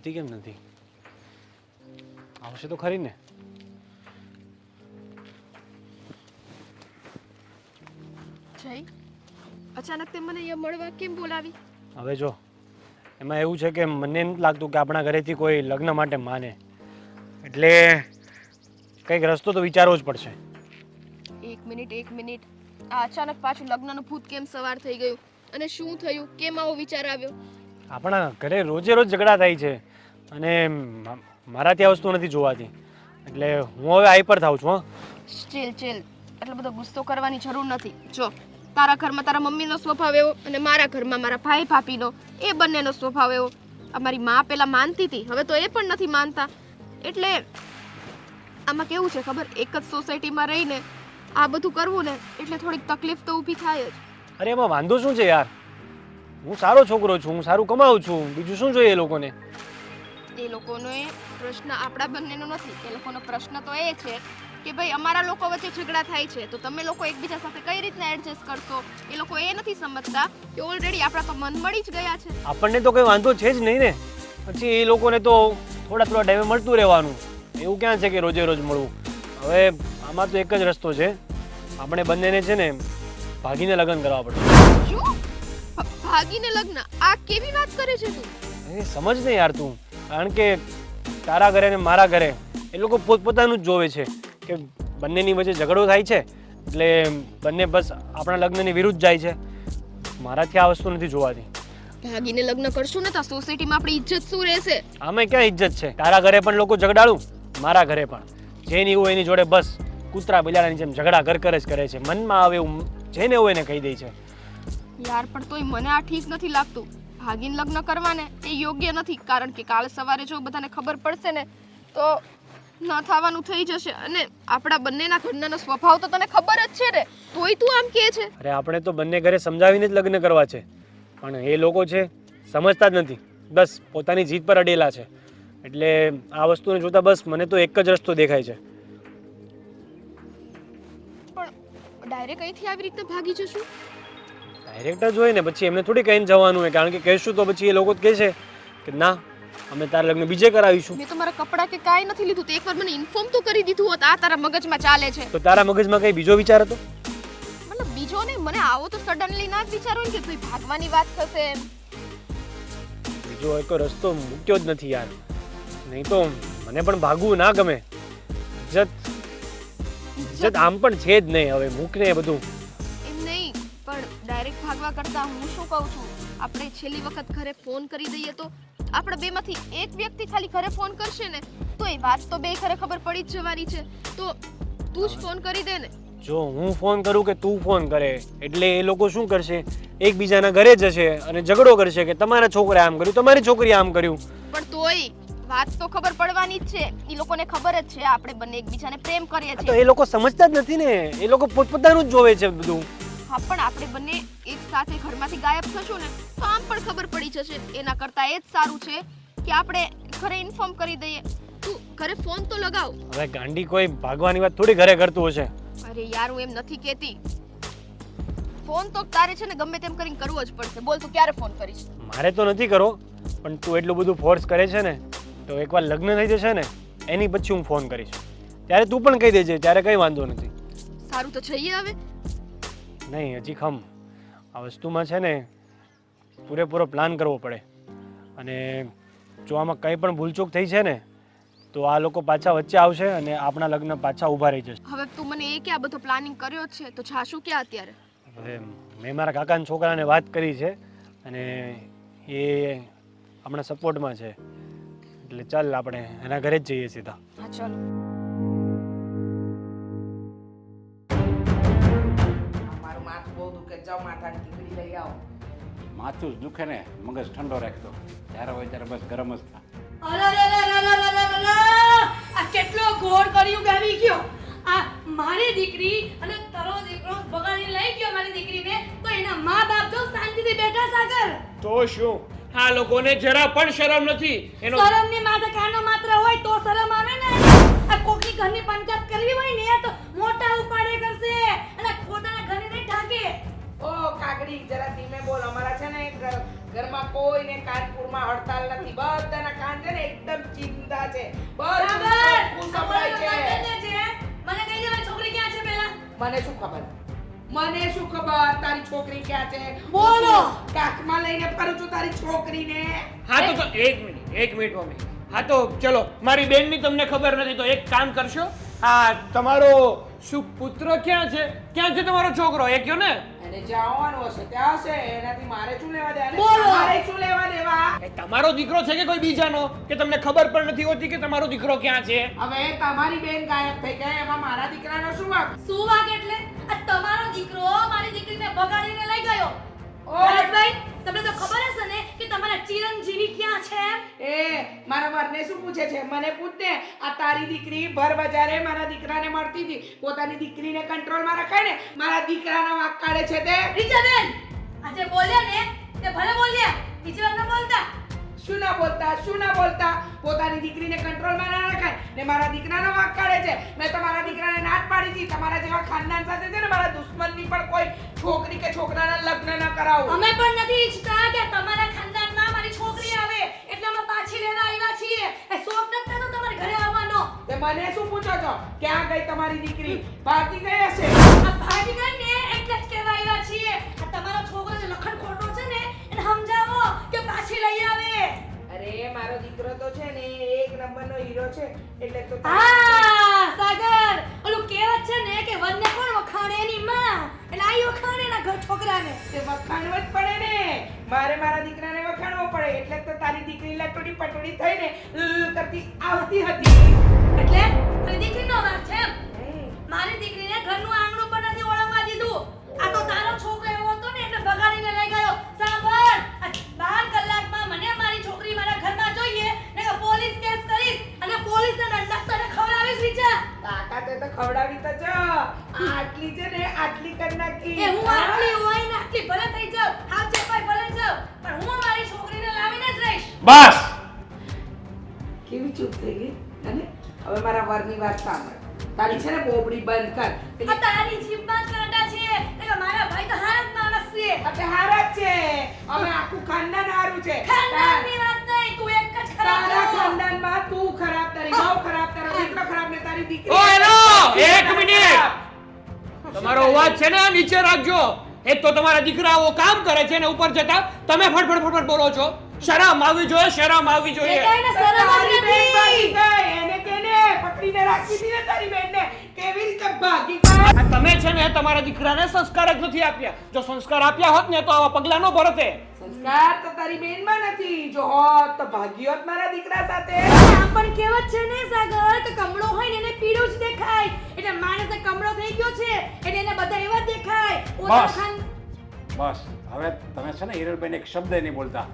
આવતી કેમ નથી? આવશે તો ખરી ને. જય. અચાનક તે મને અહીંયા મળવા કેમ બોલાવી? હવે જો એમાં એવું છે કે મને નથી લાગતું કે આપણા ઘરેથી કોઈ લગ્ન માટે માને. એટલે કંઈક રસ્તો તો વિચારવો જ પડશે. એક મિનિટ એક મિનિટ. આ અચાનક પાછું લગ્નનું ભૂત કેમ સવાર થઈ ગયું? અને શું થયું? કેમ આવો વિચાર આવ્યો? આપણા ઘરે રોજે રોજ ઝઘડા થાય છે. અને મારા મારાથી આ વસ્તુ નથી જોવાતી. એટલે હું હવે હાઈપર થાઉં છું હં. ચીલ ચીલ. એટલો બધો ગુસ્સો કરવાની જરૂર નથી. જો તારા ઘરમાં તારા મમ્મીનો સ્વભાવ એવો અને મારા ઘરમાં મારા ભાઈ ભાભીનો એ બંનેનો સ્વભાવ એવો. અમારી મા પેલા માનતી હતી હવે તો એ પણ નથી માનતા. એટલે આમાં કેવું છે ખબર? એક જ સોસાયટીમાં રહીને આ બધું કરવું ને એટલે થોડીક તકલીફ તો ઊભી થાય જ. અરે એમાં વાંધો શું છે યાર? હું સારો છોકરો છું હું સારું કમાઉં છું. બીજું શું જોઈએ એ લોકોને? એ લોકોનો પ્રશ્ન આપણા બંનેનો નથી. એ લોકોનો પ્રશ્ન તો એ છે કે ભાઈ અમારા લોકો વચ્ચે ઝઘડા થાય છે તો તમે લોકો એકબીજા સાથે કઈ રીતના એડજસ્ટ કરશો? એ લોકો એ નથી સમજતા કે ઓલરેડી આપણા તો મન મળી જ ગયા છે. આપણને તો કંઈ વાંધો છે જ નહીં ને. પછી એ લોકોને તો થોડા થોડા ટાઈમે મળતું રહેવાનું. એવું ક્યાં છે કે રોજે રોજ મળવું? હવે આમાં તો એક જ રસ્તો છે. આપણે બંનેને છે ને ભાગીને લગ્ન કરવા પડશે. શું? ભાગીને લગ્ન? આ કેવી વાત કરે છે તું? એ સમજ ને યાર તું. કારણ કે તારા ઘરે ને મારા ઘરે એ લોકો પોતપોતાનું જ જોવે છે કે બંનેની વચ્ચે ઝઘડો થાય છે. એટલે બંને બસ આપણા લગ્નની વિરુદ્ધ જાય છે. મારાથી આ વસ્તુ નથી જોવાતી. ભાગીને લગ્ન કરશું ને તો સોસાયટીમાં આપણી ઇજ્જત શું રહેશે? આમે ક્યાં ઇજ્જત છે? તારા ઘરે પણ લોકો ઝઘડાળું મારા ઘરે પણ. જેની હોય એની જોડે બસ કૂતરા બિલાડાની જેમ ઝઘડા ઘર કરે જ કરે છે. મનમાં આવે એવું જેને હોય એને કહી દે છે. યાર પણ તોય મને આ ઠીક નથી લાગતું. ભાગીને લગ્ન કરવાને એ યોગ્ય નથી. કારણ કે કાલ સવારે જો બધાને ખબર પડશે ને તો ન થવાનું થઈ જશે. અને આપણા બંનેના ઘરનાનો સ્વભાવ તો તને ખબર જ છે ને. તોય તું આમ કહે છે. અરે આપણે તો બંને ઘરે સમજાવીને જ લગ્ન કરવા છે. પણ એ લોકો છે સમજતા જ નથી. બસ પોતાની જીત પર અડેલા છે. એટલે આ વસ્તુને જોતા બસ મને તો એક જ રસ્તો દેખાય છે. પણ ડાયરેક્ટ અહીંથી આવી રીતે ભાગી જશું? ડાયરેક્ટ જ હોય ને પછી એમને થોડી કહીને જવાનું હોય કારણ કે કહીશું તો પછી એ લોકો કહેશે કે ના અમે તારા લગ્ન બીજે કરાવીશું. મેં તો મારા કપડાં કે કાંઈ નથી લીધું તો એકવાર મને ઇન્ફોર્મ તો કરી દીધું હોત આ તારા મગજમાં ચાલે છે. તો તારા મગજમાં કઈ બીજો વિચાર હતો? મતલબ બીજો ને મને આવો તો સડનલી ના જ વિચારો ને કે કોઈ ભાગવાની વાત થશે એમ. બીજો એક રસ્તો મૂક્યો જ નથી યાર. નહીં તો મને પણ ભાગવું ના ગમે. ઇજ્જત. ઇજ્જત આમ પણ છે જ નહીં હવે મૂકને બધું. ડાયરેક્ટ કરતાં હું શું કહું છું? આપણે છેલ્લી વખત ઘરે ફોન કરી દઈએ તો આપણે બેમાંથી એક વ્યક્તિ ખાલી ઘરે ફોન કરશે ને તો એ વાત તો બે ઘરે ખબર પડી જ જવાની છે. તો તું જ ફોન કરી દે ને. જો હું ફોન કરું કે તું ફોન કરે એટલે એ લોકો શું કરશે? એકબીજાના ઘરે જશે અને ઝઘડો કરશે કે તમારા છોકરાએ આમ કર્યું તમારી છોકરીએ આમ કર્યું. પણ તોય વાત તો ખબર પડવાની જ છે. એ લોકોને ખબર જ છે આપણે બંને એકબીજાને પ્રેમ કરીએ છીએ તો એ લોકો સમજતા જ નથી ને. એ લોકો પોતપોતાનું જ જોવે છે બધું. હા પણ આપણે બંને એક સાથે ઘરમાંથી ગાયબ થશું ને તો આમ પણ ખબર પડી જશે. એના કરતાં એ જ સારું છે કે આપણે ઘરે ઇન્ફોર્મ કરી દઈએ. તું ઘરે ફોન તો લગાવ. હવે ગાંડી કોઈ ભાગવાની વાત થોડી ઘરે કરતું હશે. અરે યાર હું એમ નથી કહેતી. ફોન તો તારે છે ને ગમે તેમ કરીને કરવો જ પડશે. બોલ તું ક્યારે ફોન કરીશ? મારે તો નથી કરો પણ તું એટલું બધું ફોર્સ કરે છે ને તો એકવાર લગ્ન થઈ જશે ને એની પછી હું ફોન કરીશ. ત્યારે તું પણ કહી દેજે ત્યારે કંઈ વાંધો નથી. સારું તો જઈએ હવે. નહીં હજી ખમ. આ વસ્તુમાં છે ને પૂરેપૂરો પ્લાન કરવો પડે. અને જો આમાં કંઈ પણ ભૂલચૂક થઈ છે ને તો આ લોકો પાછા વચ્ચે આવશે અને આપણા લગ્ન પાછા ઊભા રહી જશે. હવે તું મને એ કે આ બધો પ્લાનિંગ કર્યો છે તો જાશું ક્યાં અત્યારે? હવે મેં મારા કાકાના છોકરાને વાત કરી છે અને એ આપણા સપોર્ટમાં છે. એટલે ચાલ આપણે એના ઘરે જ જઈએ સીધા. હા ચલો. કે જાઓ માથાની ટીકડી લઈ આવો. માથું દુખે ને મગજ ઠંડો રાખતો. જ્યારે હોય ત્યારે બસ ગરમ જ થાય. અરે અરે અરે અરે અરે અરે આ કેટલો ગોળ કર્યું ગાવી ગયો. આ મારી દીકરી અને તારો દીકરો બગાડી લઈ ગયો મારી દીકરીને. તો એના મા બાપ જો શાંતિથી બેઠા સાગર. તો શું? આ લોકોને જરા પણ શરમ નથી. એનો શરમની માથે કાનો માત્ર હોય તો શરમ આવે ને. આ કોકની ઘરની પંચાયત કરવી હોય ને તો મોટા ઉપાડે કરશે અને પોતાના ઘરને ઢાંકે. ઓ કાગડી જરા ધીમે બોલ. અમારા છે ને ઘર- ઘરમાં કોઈને કાનપુરમાં હડતાલ નથી. બધાના કાન છે ને એકદમ ચિંતા છે. બરાબર સંભળાય છે. મને કહી દે મારી છોકરી ક્યાં છે પહેલા? મને શું ખબર? મને શું ખબર? તારી છોકરી ક્યાં છે? બોલો. કાકમાં લઈને ફરું છું તારી છોકરીને? હા તો તો એક મિનિટ એક મિનિટ મમ્મી હા તો ચલો મારી બેનની તમને ખબર નથી તો એક કામ કરશો? આ તમારો શું પુત્ર ક્યાં છે? ક્યાં છે તમારો છોકરો? એ કયો ને? એને જવાનું આવવાનું હશે. ત્યાં હશે. એનાથી મારે શું લેવા દેવા? મારે શું લેવા દેવા? એ તમારો દીકરો છે કે કોઈ બીજાનો? કે તમને ખબર પણ નથી હોતી કે તમારો દીકરો ક્યાં છે? હવે તમારી બેન ગાયબ થઈ ગઈ. એમાં મારા દીકરાનો શું વાંક? શું વાગ એટલે? આ તમારો દીકરો મારી દીકરીને બગાડીને લઈ ગયો. ઓય! ભાઈ તમને તો ખબર હશે ને કે તમારા ચિરંજીવી ક્યાં છે? વરને શું પૂછે છે? મને પૂછ ને આ તારી દીકરી ભર બજારે મારા દીકરાને મળતી હતી. પોતાની દીકરીને કંટ્રોલમાં રખાય ને મારા દીકરાના વાંક કાઢે છે તે. રીચાબેન આજે બોલ્યા ને તે ભલે બોલ્યા બીજી વાર ન બોલતા. શું ના બોલતા? શું ના બોલતા? પોતાની દીકરીને કંટ્રોલમાં ના રખાય ને મારા દીકરાનો વાંક કાઢે છે. મેં તો મારા દીકરાને નાટ પાડી હતી. તમારા જેવા ખાનદાન સાથે છે ને મારા દુશ્મનની પણ કોઈ છોકરી કે છોકરાના લગ્ન ન કરાવું. અમે પણ નથી ઈચ્છતા કે તમારા ખાનદાનમાં મને શું પૂછો છો? ક્યાં ગઈ તમારી દીકરી? ભાગી ગઈ હશે આ ભાગી ગઈ ને એટલે જ કહેવા છીએ. આ તમારો છોકરો જે લખણ ખોટો છે ને એને સમજાવો કે પાછી લઈ આવે. અરે મારો દીકરો તો છે ને એક નંબરનો હીરો છે. એટલે તો હા સાગર. ઓલું કહેવત છે ને કે વનને કોણ વખાણે એની માં. એટલે આ વખાણે ના ઘર છોકરાને. તે વખાણવો જ પડે ને. મારે મારા દીકરાને વખાણવો પડે. એટલે તો તારી દીકરી લટોડી પટોડી થઈને કરતી આવતી હતી. એટલે તારી દીકરીનો વાત છે એમ. મારી દીકરીને ઘરનું આંગણું પણ નથી ઓળંગવા દીધું. આ તો તારો છોકરો એવો હતો ને એટલે બગાડીને લઈ ગયો. સાંભળ. આ બાર કલાકમાં મને મારી છોકરી મારા ઘરમાં જોઈએ ને કે પોલીસ કેસ કરીશ અને પોલીસને દંડક તને ખવડાવીશ કાકા તે તો ખવડાવી તો જો. આટલી છે ને આટલી કરી નાખી. એ હું આટલી હોય ને આટલી ભલે થઈ જાવ હાથ ચપાઈ ભલે જાવ પણ હું મારી છોકરીને લાવીને જ રહીશ. બસ. હવે મારા વરની વાત સાંભળ. તારી છે ને બોબડી બંધ કર. આ તારી જીભમાં કાંટા છે. એટલે મારા ભાઈ તો હાર જ માણસ છે. આપણે હારા જ છે. અમે આખું ખાનદાન હારું છે. ખાનદાનની વાત નહીં તું એક જ ખરાબ તારા. ખાનદાનમાં તું ખરાબ તારી બહુ ખરાબ તારો દીકરો ખરાબ ને તારી દીકરી ઓ એનો એક મિનિટ. તમારો અવાજ છે ને નીચે રાખજો. એક તો તમારા દીકરાઓ કામ કરે છે ને ઉપર જતા તમે ફટફટ ફટફટ બોલો છો. શરમ આવવી જોઈએ શરમ આવવી જોઈએ. શરમ નથી. એને કેને પકડીને રાખી હતી ને તારી બેનને. કેવી રીતે ભાગી ગઈ આ તમે છે ને તમારા દીકરાને સંસ્કાર જ નથી આપ્યા. જો સંસ્કાર આપ્યા હોત ને તો આવા પગલા ન ભરતે. સંસ્કાર તો તારી બેનમાં નથી. જો હોત તો ભાગી હોત મારા દીકરા સાથે. પણ કહેવત છે ને સાગર કે કમળો હોય ને એને પીળું જ દેખાય. એટલે માણસ કમળો થઈ ગયો છે એટલે એને બધા એવા દેખાય. બસ. બસ. હવે તમે છે ને હિરલબેન એક શબ્દ નહીં બોલતા.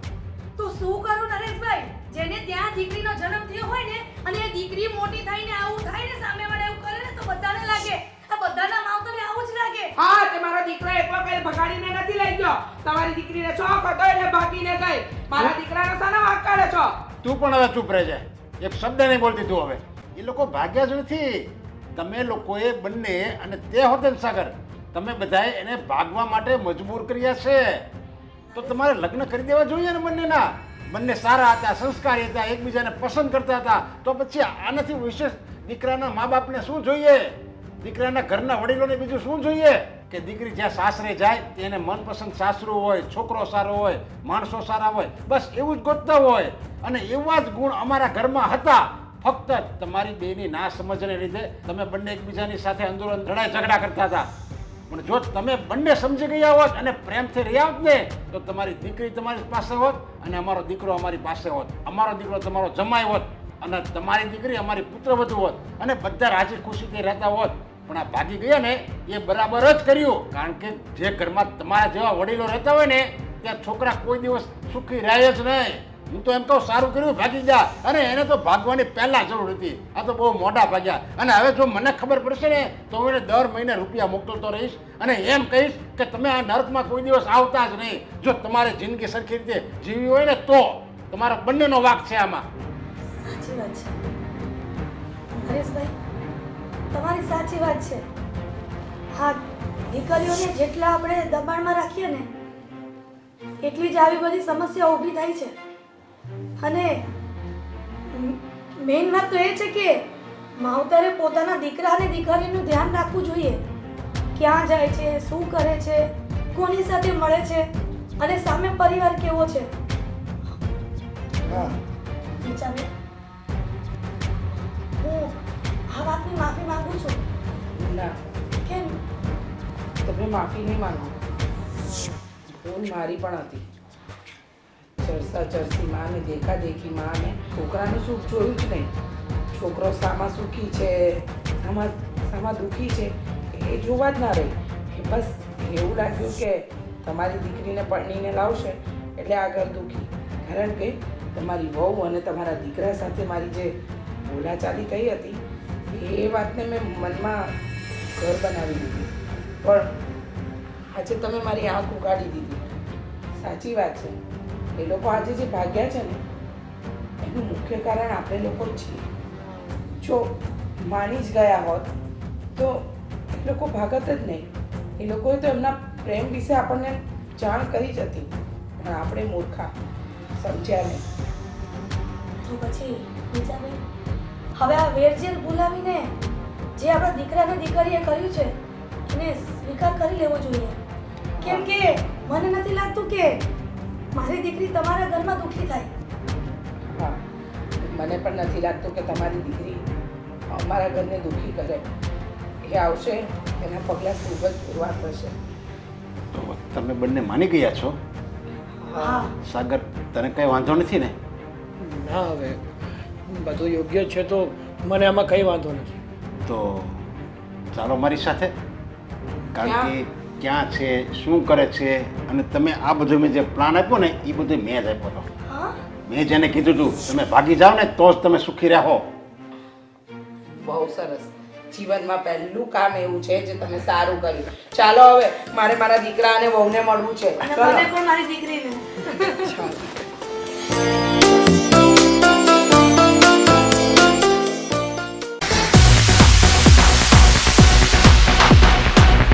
શું કરું નરેશભાઈ? જેને ત્યાં દીકરીનો જન્મ થયો હોય ને અને એ દીકરી મોટી થઈને આવું થાય ને સામેવાળા એવું કરે ને તો બધાને લાગે. આ બધાના માવતરે આવું જ લાગે. હા તે મારો દીકરો એકલો કઈ ભગાડીને નથી લઈ ગયો. તમારી દીકરીને શોખ હતો એટલે ભાગીને ગઈ. મારા દીકરાનો સાનો વાંક કાઢે છો? તું પણ હવે ચૂપ રહેજે. એક શબ્દ નહીં બોલતી તું હવે. એ લોકો ભાગ્યા જ નથી. તમે લોકોએ બંને અને તે હોતન સાગર તમે બધાએ એને ભાગવા માટે મજબૂર કર્યા છે. તો તમારે લગ્ન કરી દેવા જોઈએ ને બંનેના? બંને સારા હતા, સંસ્કારી હતા, એકબીજાને પસંદ કરતા હતા. તો પછી આનાથી વિશેષ દીકરાના મા બાપને શું જોઈએ? દીકરાના ઘરના વડીલોને બીજું શું જોઈએ? કે દીકરી જ્યાં સાસરે જાય, તેને મનપસંદ સાસરું હોય, છોકરો સારો હોય, માણસો સારા હોય, બસ એવું જ ગોતતા હોય. અને એવા જ ગુણ અમારા ઘરમાં હતા. ફક્ત તમારી બેની ના સમજને લીધે તમે બંને એકબીજાની સાથે અંદરો લડાઈ ઝઘડા કરતા હતા. પણ જો તમે બંને સમજી ગયા હોત અને પ્રેમથી રહ્યા હોત ને, તો તમારી દીકરી તમારી પાસે હોત અને અમારો દીકરો અમારી પાસે હોત. અમારો દીકરો તમારો જમાય હોત અને તમારી દીકરી અમારી પુત્રવધુ હોત અને બધા રાજી ખુશીથી રહેતા હોત. પણ આ ભાગી ગયા ને, એ બરાબર જ કર્યું. કારણ કે જે ઘરમાં તમારા જેવા વડીલો રહેતા હોય ને, ત્યાં છોકરા કોઈ દિવસ સુખી રહે જ નહીં. હું તો એમ કહું, સારું કર્યું, ભાગી જા. અને એને તો ભાગવાની પહેલા જરૂર હતી. આ તો બહુ મોટા ભાગ્યા. અને હવે જો મને ખબર પડશે ને, તો હું એને દર મહિને રૂપિયા મોકલતો રહીશ. અને એમ કહીશ કે તમે આ નર્કમાં કોઈ દિવસ આવતા જ નહીં. જો તમારે જિંદગી સરખી રીતે જીવી હોય ને, તો તમારો બંનેનો વાક છે આમાં. સાચી વાત છે. હરેશભાઈ, તમારી સાચી વાત છે. હા, દીકરીઓને જેટલા આપણે દબાણમાં રાખીએ ને, એટલી જ આવી બધી સમસ્યા ઊભી થાય છે. અને મેઇન વાત તો એ છે કે માવતરે પોતાના દીકરા અને દીકરીનું ધ્યાન રાખવું જોઈએ. ક્યાં જાય છે શું કરે છે કોની સાથે મળે છે અને સામે પરિવાર કેવો છે? હા. રીચાબેન હું આ વાતની માફી માંગુ છું. ના. કેમ? તમે માફી નહીં માંગો. ભૂલ મારી પણ હતી. ચરસા ચરસી માં ને દેખા દેખી માં ને છોકરાનું સુખ જોયું જ નહીં. છોકરો સામા સુખી છે, સામા સામા દુઃખી છે, એ જોવા જ ના રહી. બસ એવું લાગ્યું કે તમારી દીકરીને પરણીને લાવશે, એટલે આગળ દુઃખી. કારણ કે તમારી વહુ અને તમારા દીકરા સાથે મારી જે બોલાચાલી થઈ હતી, એ વાતને મેં મનમાં ઘર બનાવી દીધી. પણ આજે તમે મારી આંખ ઉગાડી દીધી. સાચી વાત છે. એ લોકો આજે જે ભાગ્યા છે ને, એનું મુખ્ય કારણ આપણે લોકો છીએ. જો માની જ ગયા હોત, તો એ લોકો ભાગત જ નહીં. એ લોકોએ તો એમના પ્રેમ વિશે આપણને જાણ કરી જ હતી. પણ આપણે મૂર્ખા, સમજ્યા નહીં. તો પછી રીચાબેન હવે આ વેરઝેર ભૂલાવીને જે આપણા દીકરા અને દીકરીએ કર્યું છે, એને સ્વીકાર કરી લેવો જોઈએ. કેમ કે મને નથી લાગતું કે મારી દીકરી તમારા ઘરમાં દુઃખી થાય. હા મને પણ નથી લાગતું કે તમારી દીકરી અમારા ઘરને દુઃખી કરે. એ આવશે એના પગલાં ખૂબ જ પુરવાર થશે તો તમે બંને માની ગયા છો? હા. સાગર તને કંઈ વાંધો નથી ને? ના હવે બધું યોગ્ય છે તો મને આમાં કંઈ વાંધો નથી. તો ચાલો મારી સાથે. કારણ કે ક્યાં છે શું કરે છે અને તમે આ બધું મેં જે પ્લાન આપ્યો ને એ બધું મેં જ આપ્યો હતો. મેં જેને કીધું હતું તમે ભાગી જાઓ ને તો જ તમે સુખી રહો. બહુ સરસ. જીવનમાં પહેલું કામ એવું છે જે તમે સારું કર્યું. ચાલો હવે મારે મારા દીકરા અને વહુને મળવું છે. મને પણ મારી દીકરીને. ચાલો.